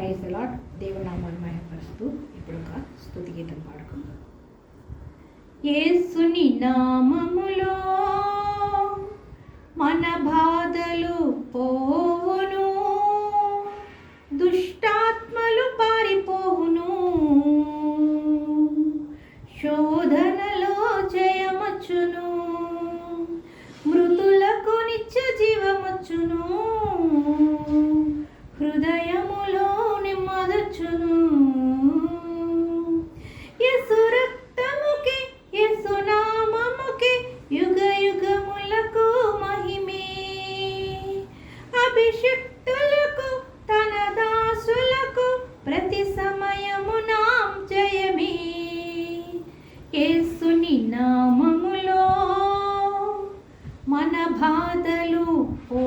Praise lot దేవునామాలు మహపరుస్తూ ఇప్పుడు ఒక స్థుతి గీతం పాడుకుందాం. ఏసుని నామములో మన బాధలు పోవును దుష్టాత్మలు పారిపోవును. శోధ యుగ యుగములకు మహిమే. అభిషక్తులకు తన దాసులకు ప్రతి సమయమున జయమే. యేసుని నామములో మన బాధలు ఓ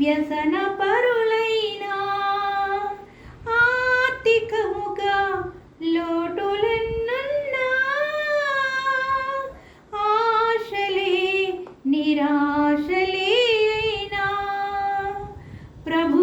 వ్యసన పరులైన ఆర్థికముగా లోటులన్నన్నా ఆశలే నిరాశలే అయినా. ప్రభు